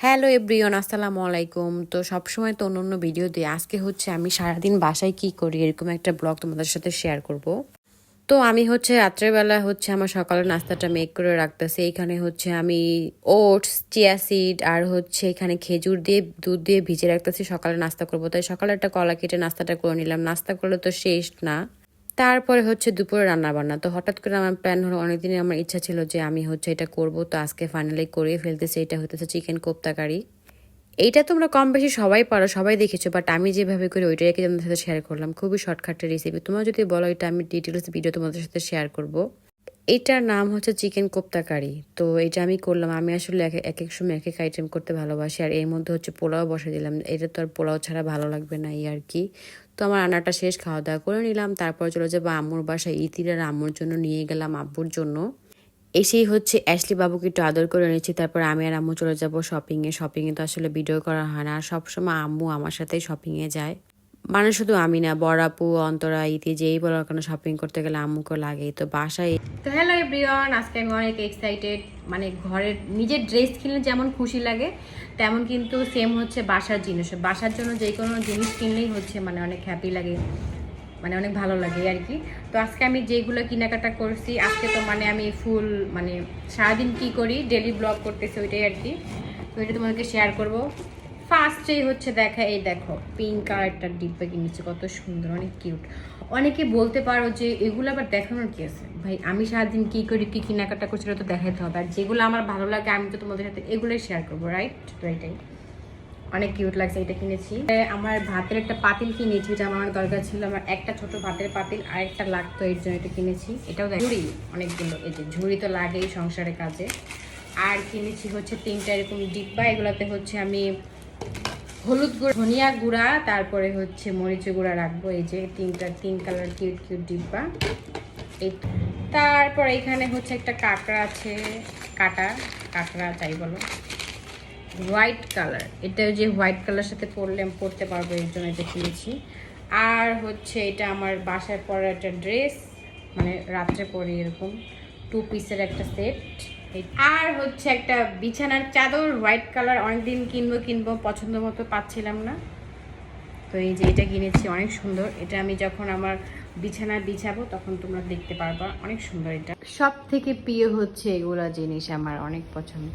Hello everyone আসসালামু আলাইকুম। তো সবসময় তো অন্য অন্য ভিডিও দিই আজকে হচ্ছে আমি সারাদিন বাসায় কি করি, এরকম একটা ব্লগ তোমাদের সাথে শেয়ার করব। তো আমি হচ্ছে রাত্রেবেলা হচ্ছে আমার সকালের নাস্তাটা মেক করে রাখতেছি। এখানে হচ্ছে আমি ওটস চিয়া সিড আর হচ্ছে এখানে খেজুর দিয়ে, দুধ দিয়ে ভিজে রাখতেছি। সকালে নাস্তা করব। তাই সকালে একটা কলা কেটে নাস্তাটা করে নিলাম। নাস্তা করলে তো শেষ না। তারপরে হচ্ছে দুপুরে রান্না বান্না তো হঠাৎ করে আমার প্ল্যান হলো, অনেকদিনই আমার ইচ্ছা ছিল যে আমি হচ্ছে এটা করব। তো আজকে ফাইনালি করে ফেলতেছি, এটা হতেছে চিকেন কোপ্তা কারি এইটা তোমরা কম বেশি সবাই পারো, সবাই দেখেছ বাট আমি যেভাবে করি ওইটাকে তোমাদের সাথে শেয়ার করলাম। খুবই শর্টকাটের রেসিপি তোমরা যদি বলো, এটা আমি ডিটেলস ভিডিও তোমাদের সাথে শেয়ার করব। এটার নাম হচ্ছে চিকেন কোপ্তা কারি তো এটা আমি করলাম, আমি আসলে এক এক সময় এক এক আইটেম করতে ভালোবাসি, আর এর মধ্যে হচ্ছে পোলাও বসে দিলাম। এটা তো আর পোলাও ছাড়া ভালো লাগবে না এই আর কি। তো আমার রান্নাটা শেষ খাওয়া দাওয়া করে নিলাম। তারপর চলে যাব আম্মুর বাসায়। ইতিরার আম্মুর জন্য নিয়ে গেলাম আব্বুর জন্য। এসেই হচ্ছে অ্যাশলি বাবুকে একটু আদর করে নিচ্ছি তারপর আমি আর আম্মু চলে যাব শপিংয়ে শপিংয়ে তো আসলে ভিডিও করা হয় না। আর সবসময় আম্মু আমার সাথেই শপিংয়ে যায়। মানে শুধু আমি না বড় আপু, অন্তরা, ইতি, যেই বলার কারণে শপিং করতে গেলে আম্মুকে লাগে তো বাসায় তো হ্যালো এভরিওয়ান আজকে আমি অনেক এক্সাইটেড মানে ঘরের নিজের ড্রেস কিনলে যেমন খুশি লাগে, তেমন কিন্তু সেম হচ্ছে বাসার জিনিস। বাসার জন্য যে কোনো জিনিস কিনলেই হচ্ছে মানে অনেক হ্যাপি লাগে মানে অনেক ভালো লাগে আর কি। তো আজকে আমি যেগুলো কেনাকাটা করছি, আজকে তো মানে আমি ফুল মানে সারাদিন কি করি ডেলি ব্লগ করতেছি ওইটাই আর কি। তো এটা তোমাদেরকে শেয়ার করব। ফার্স্টেই হচ্ছে দেখা, এই দেখো পিঙ্ক কালারটার ডিব্বা কিনেছি কত সুন্দর, অনেক কিউট অনেকে বলতে পারো যে এগুলো আবার দেখানোর কি আছে? ভাই, আমি সারাদিন কি করি, কি কেনাকাটা করছি তো দেখাতে হবে। আর যেগুলো আমার ভালো লাগে, আমি তো তোমাদের সাথে এগুলোই শেয়ার করব রাইট তো এটাই অনেক কিউট লাগছে, এটা কিনেছি। আমার ভাতের একটা পাতিল কিনেছি, যেটা আমার দরকার ছিল। আমার একটা ছোট ভাতের পাতিল আর একটা লাগতো এর জন্য এটা কিনেছি। এটাও ঝুড়ি, অনেকগুলো, এই যে ঝুড়ি তো লাগেই সংসারের কাজে। আর কিনেছি হচ্ছে তিনটা এরকম ডিব্বা, এগুলাতে হচ্ছে আমি হলুদ গুঁড়া, ধনিয়া গুঁড়া, তারপরে হচ্ছে মরিচ গুঁড়া রাখব। এই যে তিনটা, তিন কালার কিউট কিউট ডিব্বা। এই তারপর এখানে হচ্ছে একটা কাঁকড়া আছে, কাটা, কাঁকড়া তাই বলো। White colour. এটা যে হোয়াইট কালার সাথে পরলে আমি পরতে পারব, এর জন্য এটা কিনেছি। আর হচ্ছে এটা আমার বাসায় পরা একটা ড্রেস মানে রাত্রে পরে এরকম টু পিসের একটা সেট আর হচ্ছে একটা বিছানার চাদর হোয়াইট কালার অনেকদিন কিনবো কিনবো পছন্দ মতো পাচ্ছিলাম না। তো এই যে এটা কিনেছি, অনেক সুন্দর। এটা আমি যখন আমার বিছানা বিছাবো, তখন তোমরা দেখতে পারবা, অনেক সুন্দর এটা। সব থেকে প্রিয় হচ্ছে এগুলা জিনিস আমার অনেক পছন্দ।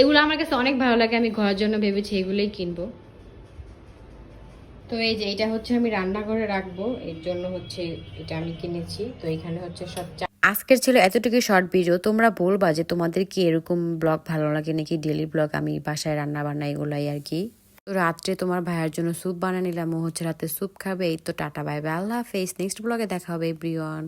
এগুলো আমার কাছে অনেক ভালো লাগে, আমি ঘরের জন্য ভেবেছি এগুলোই কিনবো। তো এই যে এটা হচ্ছে আমি রান্নাঘরে রাখব, এর জন্য হচ্ছে এটা আমি কিনেছি। তো এখানে হচ্ছে সব আজকের ছিল এতটুকু শর্ট ভিডিও তোমরা বলবা যে তোমাদের কি এরকম ব্লগ ভালো লাগে নাকি ডেলি ব্লগ আমি বাসায় রান্না বান্না এগুলাই আর কি। তো রাত্রে তোমার ভাইয়ের জন্য স্যুপ বানা নিলাম, ও হচ্ছে রাতে স্যুপ খাবে। এই তো টাটা বাই বাই আল্লাহ হাফেজ। নেক্সট ব্লগে দেখা হবে এভরিওয়ান